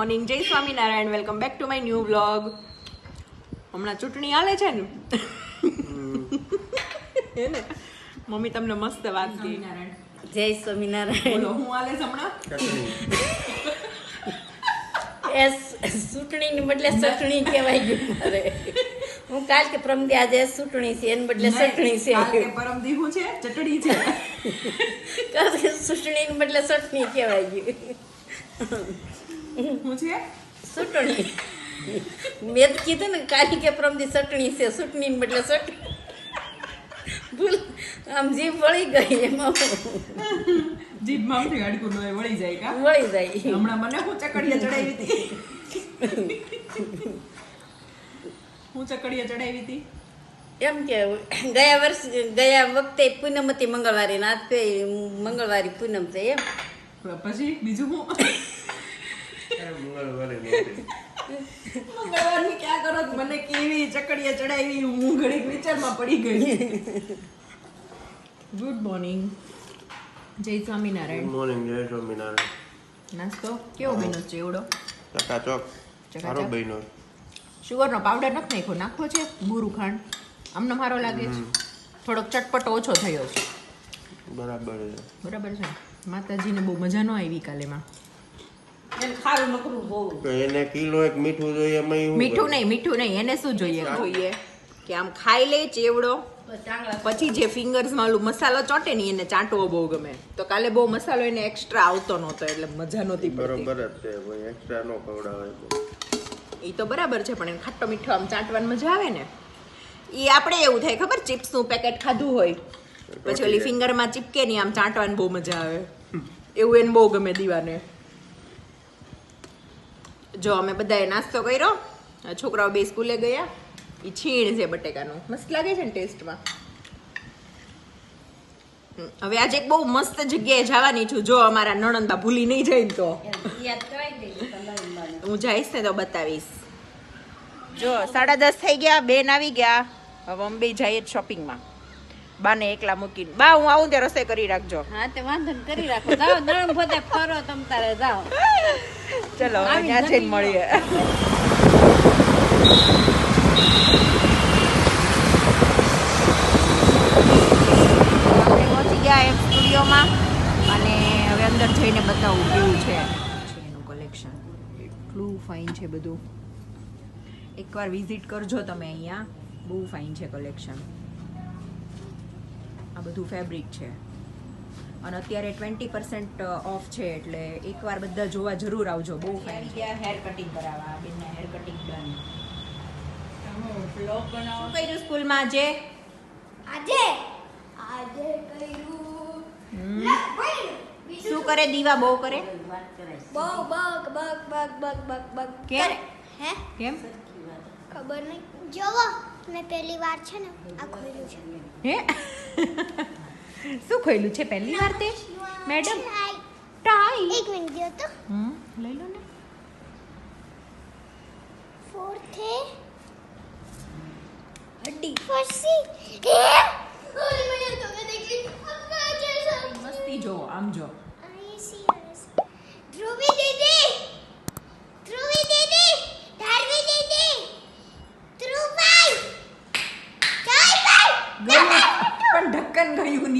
Morning. Jai Swaminarayan. Welcome back to my new vlog હમણાં ચૂંટણી હાલે છે ને? હે ને મમ્મી તમને મસ્ત વાત કરી જય સ્વામિનારાયણ. હું હાલે છે હમણાં? એ ચૂંટણીની બદલે ચટણી કહેવાય ગયું મારે. હું કાલ કે પ્રમદી આજે ચૂંટણી છે એને બદલે ચટણી છે. પરમદી હું છે? ચટણી છે. ચૂંટણી ને બદલે ચટણી કહેવાય ગયું. હું છે? ચૂંટણી. મેં તો કીધું ને કાલી કે પ્રમદી ચટણી છે ચૂંટણીને એટલે ચટણી ભૂલ. આમ જીભ વળી ગઈ એમાં. જીભમાં ઉઠી હાડકું લોહી વળી જાય કા? વળી જાય. હમણાં મને હું ચકડીયા ચડાવી હતી? હું ચકડીએ ચડાવી હતી? એમ કે ગયા વર્ષ ગયા વખતે પૂનમ હતી મંગળવારે નાથ મંગળવારી મંગળવારે પૂનમ છે એમ. પછી બીજું હું? મંગળવારે. મંગળવારની ક્યાં કરો મને કેવી ચકડીયા ચડાવી હું ઘડીક વિચારમાં પડી ગઈ. ગુડ મોર્નિંગ જય સ્વામિનારાયણ. મોર્નિંગ જય સ્વામિનારાયણ. નાસ્તો? કેવો બન્યો છે એવડો ચકાચક. સારો બન્યો. શુગરનો પાવડર નથી નાખ્યો? નાખવો છે? બુરું ખાંડ. આમને મારો લાગે છે. થોડોક ચટપટો ઓછો થયો છે. બરાબર છે. બરાબર છે. માતાજીને બહુ મજા ન આવી કાલેમાં એને ખારું નકરું બહુ તો એને કિલો એક મીઠું જોઈએ એમાં મીઠું નહીં મીઠું નહીં એને શું જોઈએ? જોઈએ. કે આમ ખાઈ લે ચેવડો. પછી જે ફિંગર્સમાં ઓલું મસાલો ચોટે ને એને ચાંટવો બહુ ગમે. તો કાલે બહુ મસાલો એને એક્સ્ટ્રા આવતો નહોતો એટલે મજા નહોતી બરોબર જ છે કોઈ એક્સ્ટ્રા નો ખવડાવે એ તો બરાબર છે પણ એને ખાટો મીઠો આમ ચાંટવાની મજા આવે ને. એ આપણે એવું થાય ખબર ચિપ્સનું પેકેટ ખાધું હોય પછી ઓલી ફિંગરમાં ચીપકે નહીં આમ ચાંટવાની બહુ મજા આવે. એવું એને બહુ ગમે દીવાને. જો અમે બધાએ નાસ્તો કર્યો. છોકરાઓ બે સ્કૂલે ગયા. એ છીણ છે બટેકાનું. મસ્ત લાગે છે ને ટેસ્ટમાં? હવે આજે એક બહુ મસ્ત જગ્યાએ જવાની છું. જો અમારા નણંદા ભૂલી નહીં જાય ને તો. હું જઈશ ને તો બતાવીશ. જો સાડા દસ થઈ ગયા બેન આવી ગયા. હવે અમે બે જઈએ શોપિંગમાં. બાને એકલા મૂકીને. બા હું આવું ત્યાં રસોઈ કરી રાખજો. હા તે વાંધો કરી રાખો. જાઓ નણંદ પોતે ફરો તમ તારે જાઓ. ચલો ત્યાં જઈને મળીએ. પહોંચી ગયા એમ સ્ટુડિયોમાં અને હવે અંદર જઈને બતાવું કેવું છે. છે એનું કલેક્શન એટલું ફાઇન છે બધું. એકવાર વિઝિટ કરજો તમે અહીંયા. બહુ ફાઇન છે કલેક્શન આ બધું ફેબ્રિક છે. અને અત્યારે ટ્વેન્ટી પર્સન્ટ ઓફ છે એટલે એકવાર બધા જોવા જરૂર આવજો. બહુ ફાઇન ગયા હેર કટિંગ કરાવવા? બેનને હેર કટિંગ ડન બ્લોગ બનાવો. કર્યું સ્કૂલમાં આજે? આજે? આજે કર્યું. હમ. શું કરે? દીવા બહુ કરે? બહુ બક બક બક બક બક બગ બગ બગ કેમ? હે? કેમ? ખબર નહીં. જોવો. મેં પહેલી વાર છે ને આ ખોલ્યું છે. હે? શું ખોયલું છે પહેલી વાર તે? મેડમ? Try. ટાઈ. એક મિનિટ દ્યો તો. હમ લઈ લો ને. ફોર્થે. હડ્ડી. ફસી હે? ઓય મને તો દેખી. અમ્મા જેસા મસ્તી જો આમ જો. આઈ સી એસ ધ્રુવી દીદી ધ્રુવી દીદી ધારવી દીદી ધ્રુવભાઈ જયભાઈ ગયું પણ ઢક્કન ગયું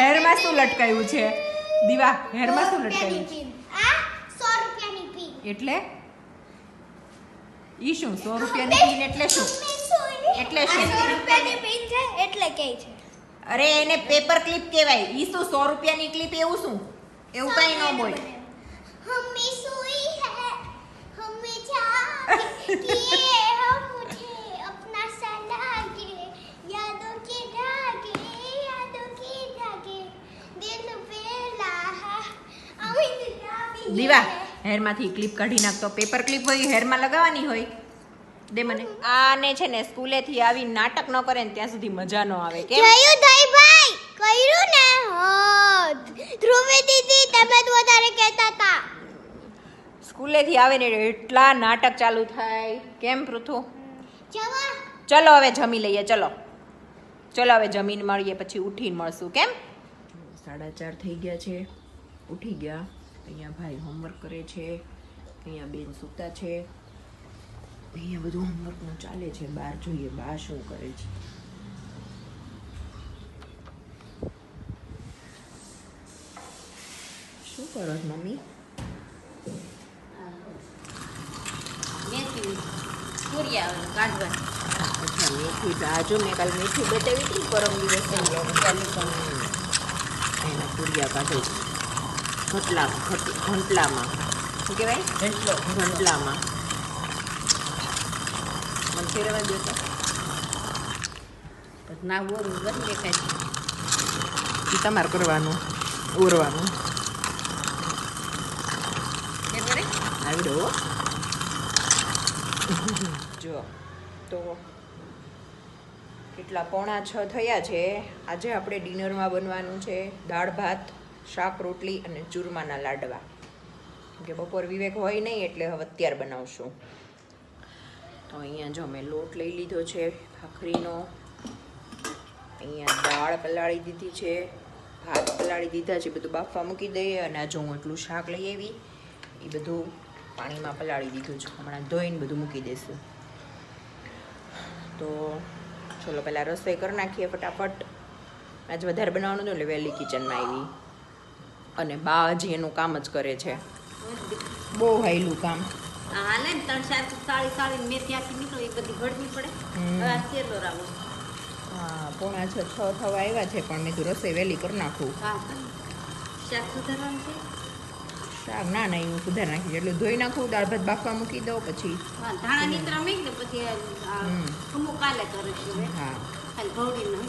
હેરમાં શું લટકાયું છે? દીવા હેરમાં શું લટકાયું? છે એટલે? ઈ શું સો રૂપિયાની પિન એટલે શું? એટલે શું? સો રૂપિયાની પિન છે એટલે કે છે. અરે એને પેપર ક્લિપ કહેવાય. ઈ શું સો રૂપિયાની ક્લિપ એવું શું? એવું કઈ ન બોલ. હમી સુઈ હે હમી જા દીવા હેરમાંથી ક્લિપ કાઢી નાખતો. પેપર ક્લિપ હોય હેરમાં લગાવવાની હોય. દે મને. આને છે ને સ્કૂલેથી આવી નાટક ન કરે ને ત્યાં સુધી મજા ન આવે. કે જોયું દઈ ભાઈ કર્યું ને? હો ધ્રુવી દીદી તમે તો વધારે કહેતા હતા સ્કૂલેથી આવે ને એટલા નાટક ચાલુ થાય. કેમ પૃથુ? ચલો ચલો હવે જમી લઈએ ચલો. ચલો હવે જમીન મળીએ પછી ઉઠીને મળશું. કેમ? સાડા ચાર થઈ ગયા છે. ઉઠી ગયા. અહીંયા ભાઈ હોમવર્ક કરે છે. અહીંયા બેન સૂતા છે. અહીંયા બધું હોમવર્કનું ચાલે છે. બહાર જોઈએ બા શું કરે છે. શું કરો છો મમ્મી? પૂરિયા અચ્છા મેથી જો મેં કાલ મેથી બતાવી હતી પરમ દિવસે એના પૂરિયા કાઢે. ઘટલા ઘંટલામાં શું કહેવાય ઘંટલામાં મને ફેરવા દો તો પછી ના ઓરું ગરી દેખાય એ તમારે કરવાનું ઓરવાનું આવડો. જો તો કેટલા પોણા છ થયા છે આજે આપણે ડિનરમાં બનવાનું છે દાળ ભાત શાક, રોટલી અને ચૂરમાના લાડવા. કે બપોર વિવેક હોય નહીં એટલે હવે અત્યારે બનાવશું. તો અહીંયા જો મેં લોટ લઈ લીધો છે, ભાખરીનો. અહીંયા દાળ પલાળી દીધી છે, ભાત પલાળી દીધા છે, બધું બાફવા મૂકી દઈએ અને જો હું એટલું શાક લઈ આવી, એ બધું પાણીમાં પલાળી દીધું છે. હમણાં ધોઈને બધું મૂકી દઈશું. તો ચલો, પહેલાં રસોઈ કરી નાખીએ ફટાફટ. આજ વધારે બનાવવાનું હતું એટલે વહેલી કિચનમાં આવી. અને બા હજી એનું કામ જ કરે છે. બહુ હાયલું કામ. હાલે ને ત્રણ ચાર સાડી સાડી મેં ત્યાંથી નીકળી એ બધી ઘડવી પડે. હવે આ રાવો. હા પોણા છ છ થવા આવ્યા છે પણ મેં તું રસોઈ વહેલી કરી નાખું. હા શાક સુધારવાનું છે? શાક ના ના હું સુધાર નાખી એટલે ધોઈ નાખું દાળ ભાત બાફવા મૂકી દઉં પછી ધાણા નીતરા મેં ને પછી આ કાલે હા.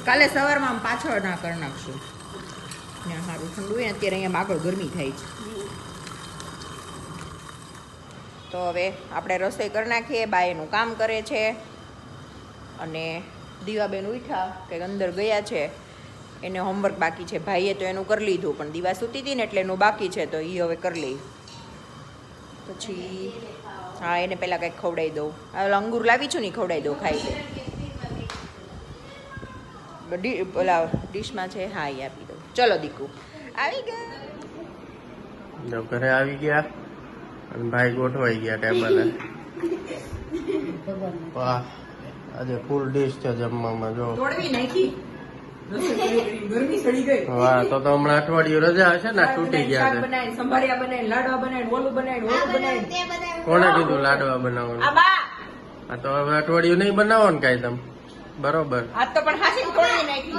કાલે સવારમાં આમ પાછળ ના કરી નાખશું. ત્યાં સારું ઠંડુ હોય અત્યારે અહીંયા આગળ ગરમી થાય છે. તો હવે આપણે રસોઈ કરી નાખીએ બા એનું કામ કરે છે. અને દીવાબેન ઉઠ્યા કંઈક અંદર ગયા છે. એને હોમવર્ક બાકી છે. ભાઈએ તો એનું કરી લીધું, પણ દીવા સૂતી હતી ને એટલે એનું બાકી છે, તો એ હવે કરી લઈ. પછી, હા, એને પહેલાં કંઈક ખવડાવી દઉં. હવે અંગૂર લાવી છું ને ખવડાવી દઉં ખાઈ. લે ઓલા ડીશમાં છે, હા એ આપી ચલો દીકુ. આવી ગયા. ઘરે આવી ગયા અને ભાઈ ગોઠવાઈ ગયા ટેબલે. વાહ આજે ફૂલ ડીશ છે જમવામાં જો. તોડવી નાખી. ગરમી સડી ગઈ. વાહ તો તો હમણાં અઠવાડિયું રજા હશે ને તૂટી ગયા છે. સંભાળ્યા લાડવા ઓલું ઓલું કોણે કીધું લાડવા બનાવવાનું? આ આ તો હવે અઠવાડિયું નહીં બનાવો ને કાંઈ તમે. બરોબર. આ તો પણ હાસી તોડી નાખી.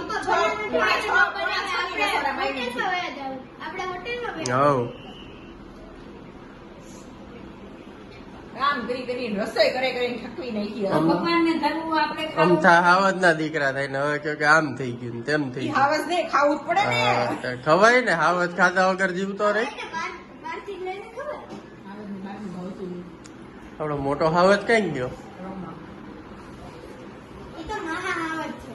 દીકરા થાય ને હવે કે આમ થઈ ગયું ને તેમ થઈ ગયું. ખવાય ને હાવત ખાધા વગર જીવતો રે લઈને મોટો હાવત કઈ ગયો એ તો મારા આવત છે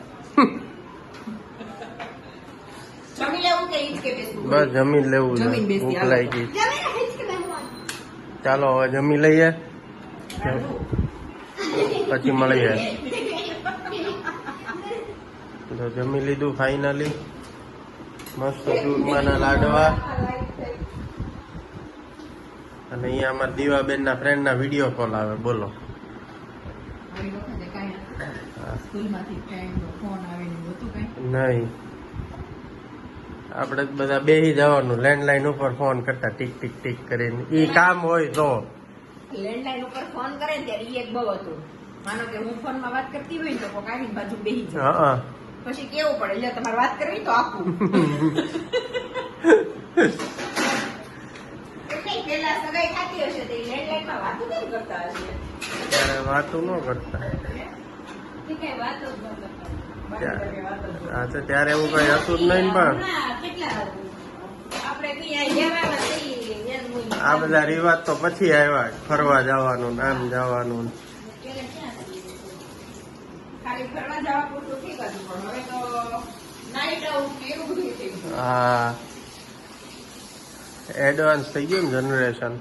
જમી લેવું કે ઈ જ કે બેસવું બસ જમી લેવું ભૂખ લાગી. જમીને ચાલો હવે જમી લઈએ. પછી મળીએ. તો જમી લીધું ફાઇનલી મસ્ત ચૂરમાના લાડવા. અને અહીંયા અમારા દીવાબેન ના ફ્રેન્ડ ના વીડિયો કોલ આવે બોલો આવી વખતે કાંઈ હા. સ્કૂલમાંથી ફ્રેન્ડનો ફોન આવે ને બધું કાંઈ નહીં આપણે બધા બેસી જવાનું લેન્ડલાઈન ઉપર ફોન કરતા ટીક ટીક ટીક કરીને. ઈ કામ હોય તો. લેન્ડલાઈન ઉપર ફોન કરે ત્યારે ઈ એક બહુ હતું. માનો કે હું ફોનમાં વાત કરતી હોય તો કોક બાજુ બેહી જાય. હા પછી કેવું પડે? એટલે તમારે વાત કરવી તો આપું. પેલા સગાઈ થતી હશે તો લેન્ડલાઈન વાતો કેમ કરતા હશે? ત્યારે ન કરતા. એ વાતો જ ન કરતા. બાકી વાતો જ હા તો ત્યારે એવું કઈ હતું જ નહીં પણ. આ બધા રિવાજ તો પછી આવ્યા ફરવા જવાનું ને આમ જવાનું હા. એડવાન્સ થઈ ગયું ને જનરેશન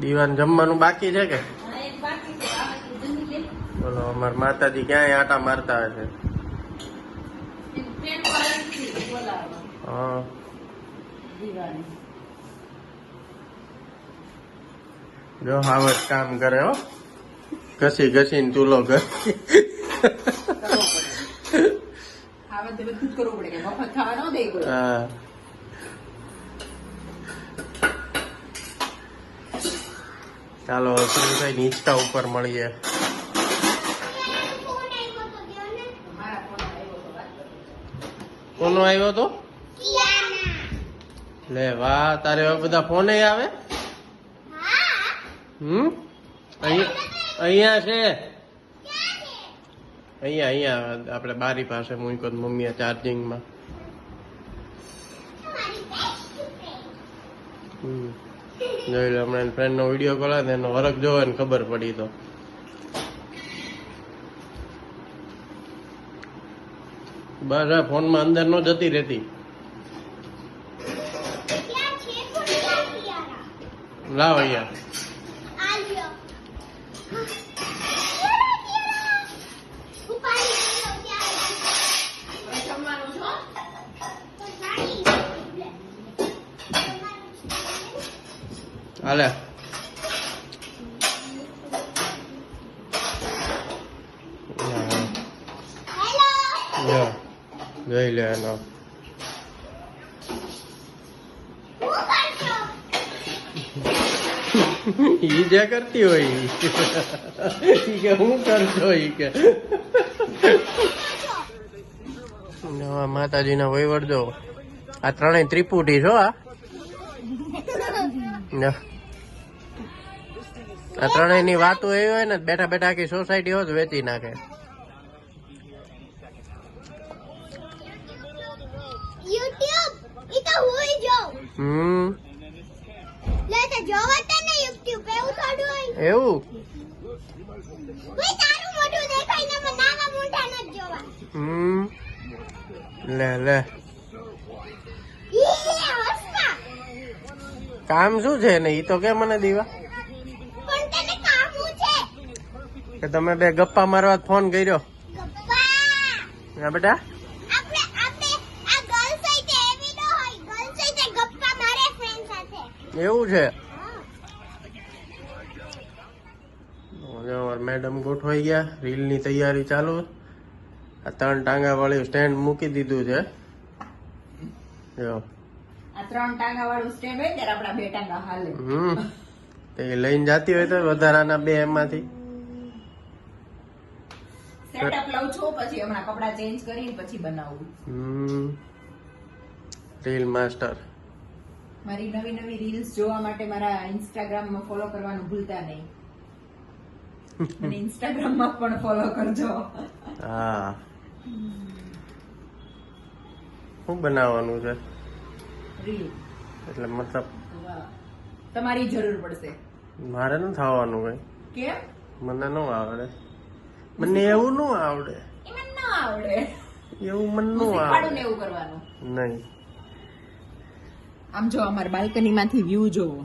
દીવાન જમવાનું બાકી છે કે? બોલો અમારા માતાજી ક્યાંય આટા મારતા હશે? હા. જો હાવત કામ કરે હો. ઘસી ઘસીને ચૂલો ઘર ખાવા ન દે કોઈ. હા. ચાલો સુરેશભાઈ નીચતા ઉપર મળીએ ફોન આવ્યો તો દ્યો ને મારા ફોન આવ્યો તો વાત કરો. કોનો આવ્યો તો? લે વાહ તારે હવે બધા ફોને આવે? હમ? અહીં અહીંયા છે. અહિયાં અહીંયા આપણે બારી પાસે મૂક્યો મમ્મી મમ્મીએ ચાર્જિંગમાં. ફ્રેન્ડ જોઈ લો હમણાં ફ્રેન્ડનો વીડિયો કોલ ને એનો વરખ જોવે ને ખબર પડી તો. બસ હા ફોનમાં અંદર નો જતી રહેતી. લાવ અહીંયા. હેલો જો જોઈ લે એનો ઈ જે કરતી હોય ઈ. કે હું કરતો ઈ કે નવા માતાજીના વહીવટ જો આ ત્રણેય ત્રિપુટી છો આ. આ ત્રણેયની વાતો એવી હોય ને બેઠા બેઠા આખી સોસાયટી હોત વેચી નાખે યુટ્યુબ ઈ તો હું જોઉં હમ. લે તો જોવો તો ને યુટ્યુબ એવું થોડું હોય. એવું? કોઈ તારું મોઢું દેખાય ને મને નાના મોઢા ન જોવા. હમ. લે લે. કામ શું છે ને? ઈ તો કે મને દીવા? કે તમે બે ગપ્પા મારવા ફોન કર્યો? હા બેટા આપણે આપણે આ ગર્લ્સ સાથે એવી ન હોય ગર્લ્સ સાથે ગપ્પા મારે ફ્રેન્ડ સાથે એવું છે? મેડમ ગોઠવાઈ ગયા. રીલની તૈયારી ચાલુ. આ ત્રણ ટાંગા વાળી સ્ટેન્ડ મૂકી દીધું છે. જો. આ ત્રણ ટાંગા વાળું સ્ટેન્ડ હોય ત્યારે આપણા બે ટાંગા હાલે. હમ. તે લઈને જાતી હોય તો વધારાના બે એમાંથી. સેટઅપ લઉં છું પછી હમણાં કપડા ચેન્જ કરીને પછી બનાવું. હમ. રીલ માસ્ટર મારી નવી નવી રીલ્સ જોવા માટે મારા ઇન્સ્ટાગ્રામમાં ફોલો કરવાનું ભૂલતા નહીં. અને ઇન્સ્ટાગ્રામમાં પણ ફોલો કરજો. હા. શું બનાવવાનું છે? રીલ એટલે મતલબ તમારી જરૂર પડશે. મારે ન થવાનું કઈ કેમ? મને ન આવડે. મને એવું ન આવડે. મને ના આવડે. એવું મને ન આવડે. એવું કરવાનું. નહીં. આમ જો અમારા બાલ્કની માંથી વ્યૂ જોવો.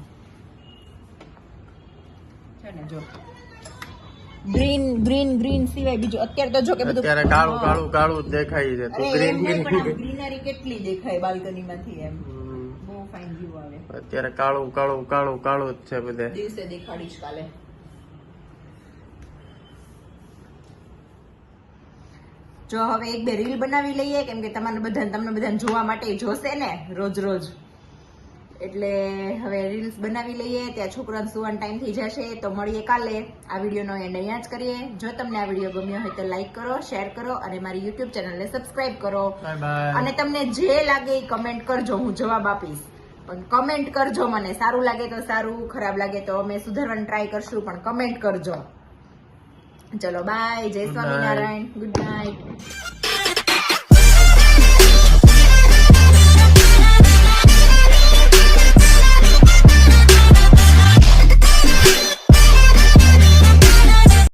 છે ને જો. ગ્રીન ગ્રીન ગ્રીન સિવાય બીજું અત્યારે તો જો કે બધું અત્યારે કાળું કાળું કાળું જ દેખાય છે. તો ગ્રીન ગ્રીનરી કેટલી દેખાય બાલ્કની માંથી એમ બહુ ફાઇન વ્યૂ આવે. અત્યારે કાળું કાળું કાળું કાળું જ છે બધે. દિવસે દેખાડીશ કાલે. જો હવે એક બે રીલ બનાવી લઈએ કેમ કે તમારે બધાને તમને બધાને જોવા માટે જોશે ને રોજ રોજ. એટલે હવે રીલ્સ બનાવી લઈએ ત્યાં છોકરાને સુવાનો ટાઈમ થઈ જશે તો મળીએ કાલે. આ વિડીયોનો એન્ડ અહીંયા જ કરીએ. જો તમને આ વીડિયો ગમ્યો હોય તો લાઈક કરો શેર કરો અને મારી યુટ્યુબ ચેનલને સબસ્ક્રાઇબ કરો. અને તમને જે લાગે એ કમેન્ટ કરજો હું જવાબ આપીશ. પણ કમેન્ટ કરજો મને. સારું લાગે તો સારું ખરાબ લાગે તો અમે સુધારવાની ટ્રાય કરશું પણ કમેન્ટ કરજો. ચલો બાય જય સ્વામિનારાયણ. Good night